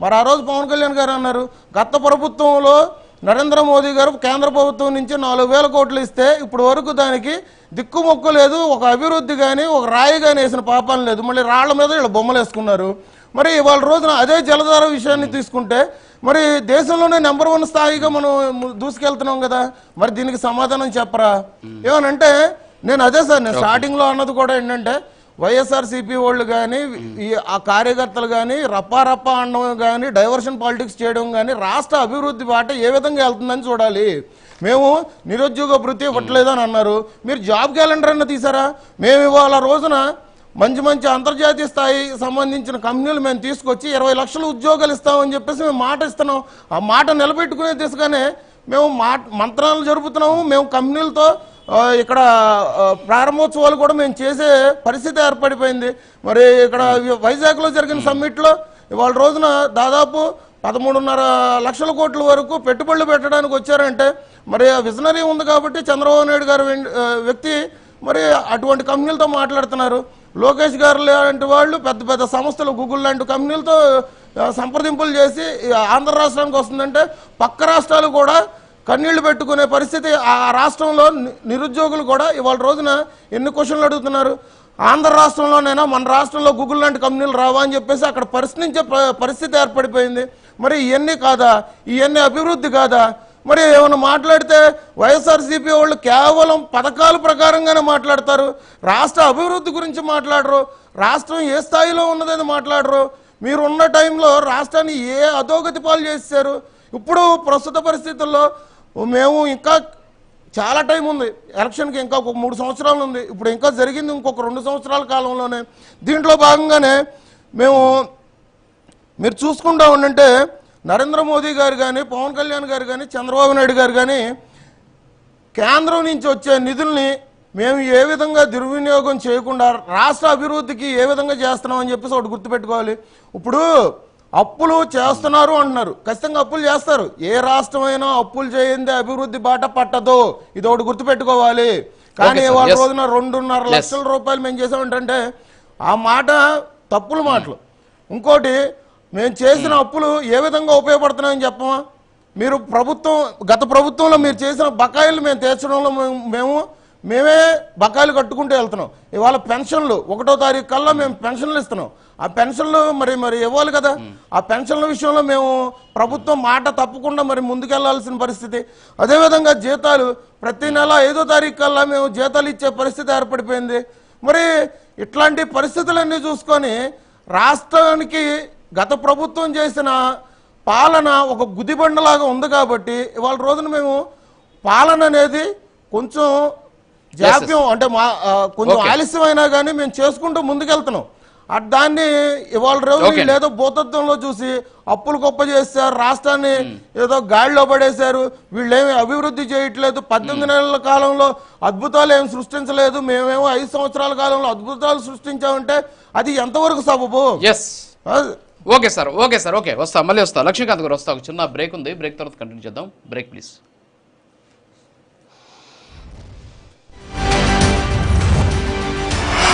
మరి ఆ రోజు పవన్ కళ్యాణ్ గారు అన్నారు గత ప్రభుత్వంలో నరేంద్ర మోదీ గారు కేంద్ర ప్రభుత్వం నుంచి నాలుగు వేల కోట్లు ఇస్తే ఇప్పుడు వరకు దానికి దిక్కుమొక్కు లేదు ఒక అభివృద్ధి కానీ ఒక రాయి కానీ వేసిన పాపం లేదు. మళ్ళీ రాళ్ళ మీద వీళ్ళు బొమ్మలు వేసుకున్నారు. మరి ఇవాళ రోజున అదే జలధార విషయాన్ని తీసుకుంటే మరి దేశంలోనే నెంబర్ వన్ స్థాయిగా మనం దూసుకెళ్తున్నాం కదా మరి దీనికి సమాధానం చెప్పరా? ఏమనంటే నేను అదే సార్ నేను స్టార్టింగ్లో అన్నది కూడా ఏంటంటే వైఎస్ఆర్సీపీ వాళ్ళు కానీ ఈ ఆ కార్యకర్తలు కానీ రప్పారప్ప అనడం కానీ డైవర్షన్ పాలిటిక్స్ చేయడం కానీ రాష్ట్ర అభివృద్ధి బాట ఏ విధంగా వెళ్తుందని చూడాలి. మేము నిరుద్యోగ భృతి ఇవ్వట్లేదని అన్నారు. మీరు జాబ్ క్యాలెండర్ అన్న తీసారా? మేము ఇవాళ రోజున మంచి మంచి అంతర్జాతీయ స్థాయి సంబంధించిన కంపెనీలు మేము తీసుకొచ్చి ఇరవై లక్షల ఉద్యోగాలు ఇస్తామని చెప్పేసి మేము మాట ఇస్తున్నాం. ఆ మాట నిలబెట్టుకునే దిశగానే మేము మాట మంత్రాలు జరుపుతున్నాము. మేము కంపెనీలతో ఇక్కడ ప్రారంభోత్సవాలు కూడా మేము చేసే పరిస్థితి ఏర్పడిపోయింది. మరి ఇక్కడ వైజాగ్లో జరిగిన సమ్మిట్లో ఇవాళ రోజున దాదాపు పదమూడున్నర లక్షల కోట్ల వరకు పెట్టుబడులు పెట్టడానికి వచ్చారంటే మరి విజనరీ ఉంది కాబట్టి చంద్రబాబు నాయుడు గారు వ్యక్తి మరి అటువంటి కంపెనీలతో మాట్లాడుతున్నారు. లోకేష్ గారు లాంటి వాళ్ళు పెద్ద పెద్ద సంస్థలు గూగుల్ లాంటి కంపెనీలతో సంప్రదింపులు చేసి ఆంధ్ర రాష్ట్రానికి వస్తుందంటే పక్క రాష్ట్రాలు కూడా కన్నీళ్ళు పెట్టుకునే పరిస్థితి ఆ రాష్ట్రంలో నిరుద్యోగులు కూడా ఇవాళ రోజున ఎన్ని క్వశ్చన్లు అడుగుతున్నారు? ఆంధ్ర రాష్ట్రంలోనైనా మన రాష్ట్రంలో గూగుల్ లాంటి కంపెనీలు రావా అని చెప్పేసి అక్కడ ప్రశ్నించే ప- పరిస్థితి ఏర్పడిపోయింది. మరి ఇవన్నీ కాదా? ఇవన్నీ అభివృద్ధి కాదా? మరి ఏమైనా మాట్లాడితే వైఎస్ఆర్సీపీ వాళ్ళు కేవలం పథకాల ప్రకారంగానే మాట్లాడతారు. రాష్ట్ర అభివృద్ధి గురించి మాట్లాడరు. రాష్ట్రం ఏ స్థాయిలో ఉన్నదని మాట్లాడరు. మీరు ఉన్న టైంలో రాష్ట్రాన్ని ఏ అధోగతి పాలు చేశారు? ఇప్పుడు ప్రస్తుత పరిస్థితుల్లో మేము ఇంకా చాలా టైం ఉంది. ఎలక్షన్కి ఇంకా ఒక మూడు సంవత్సరాలు ఉంది. ఇప్పుడు ఇంకా జరిగింది ఇంకొక రెండు సంవత్సరాల కాలంలోనే. దీంట్లో భాగంగానే మేము మీరు చూసుకుంటా ఉండంటే నరేంద్ర మోదీ గారు కానీ పవన్ కళ్యాణ్ గారు కానీ చంద్రబాబు నాయుడు గారు కానీ కేంద్రం నుంచి వచ్చే నిధుల్ని మేము ఏ విధంగా దుర్వినియోగం చేయకుండా రాష్ట్ర అభివృద్ధికి ఏ విధంగా చేస్తున్నామని చెప్పేసి ఒకటి గుర్తుపెట్టుకోవాలి. ఇప్పుడు అప్పులు చేస్తున్నారు అంటున్నారు. ఖచ్చితంగా అప్పులు చేస్తారు. ఏ రాష్ట్రమైనా అప్పులు చేయిందే అభివృద్ధి బాట పట్టదు. ఇది ఒకటి గుర్తుపెట్టుకోవాలి. కానీ. వాళ్ళ. రోజున రెండున్నర. లక్షల రూపాయలు మేము చేసామంటే ఆ మాట తప్పుల మాటలు. ఇంకోటి మేము చేసిన అప్పులు ఏ విధంగా ఉపయోగపడుతున్నాయని చెప్పమా? మీరు ప్రభుత్వం గత ప్రభుత్వంలో మీరు చేసిన బకాయిలు మేము తీర్చడంలో మేము- మేమే బకాయిలు కట్టుకుంటూ వెళ్తున్నాం. ఇవాళ పెన్షన్లు ఒకటో తారీఖు కల్లా మేము పెన్షన్లు ఇస్తున్నాం. ఆ పెన్షన్లు మరి మరి ఇవ్వాలి కదా? ఆ పెన్షన్ల విషయంలో మేము ప్రభుత్వం మాట తప్పకుండా మరి ముందుకెళ్ళాల్సిన పరిస్థితి. అదేవిధంగా జీతాలు ప్రతి నెల ఐదో తారీఖు కల్లా మేము జీతాలు ఇచ్చే పరిస్థితి ఏర్పడిపోయింది. మరి ఇట్లాంటి పరిస్థితులన్నీ చూసుకొని రాష్ట్రానికి గత ప్రభుత్వం చేసిన పాలన ఒక గుదిబండలాగా ఉంది కాబట్టి ఇవాళ రోజున మేము పాలన అనేది కొంచెం జాప్యం అంటే మా కొంచెం. ఆలస్యమైనా కానీ మేము చేసుకుంటూ ముందుకెళ్తున్నాం. దాన్ని ఇవాళ రోజు ఏదో భూతత్వంలో చూసి అప్పులు గొప్ప చేశారు రాష్ట్రాన్ని ఏదో గాడిలో పడేశారు వీళ్ళేమి అభివృద్ధి చేయట్లేదు. పద్దెనిమిది నెలల కాలంలో అద్భుతాలు ఏం సృష్టించలేదు. మేమేమో ఐదు సంవత్సరాల కాలంలో అద్భుతాలు సృష్టించామంటే అది ఎంతవరకు సబబు? Okay sir okay sir okay వస్తా మళ్ళీ వస్తా. లక్ష్మీకాంత్ గారు వస్తా. ఒక చిన్న బ్రేక్ ఉంది. బ్రేక్ తర్వాత కంటిన్యూ చేద్దాం. Break please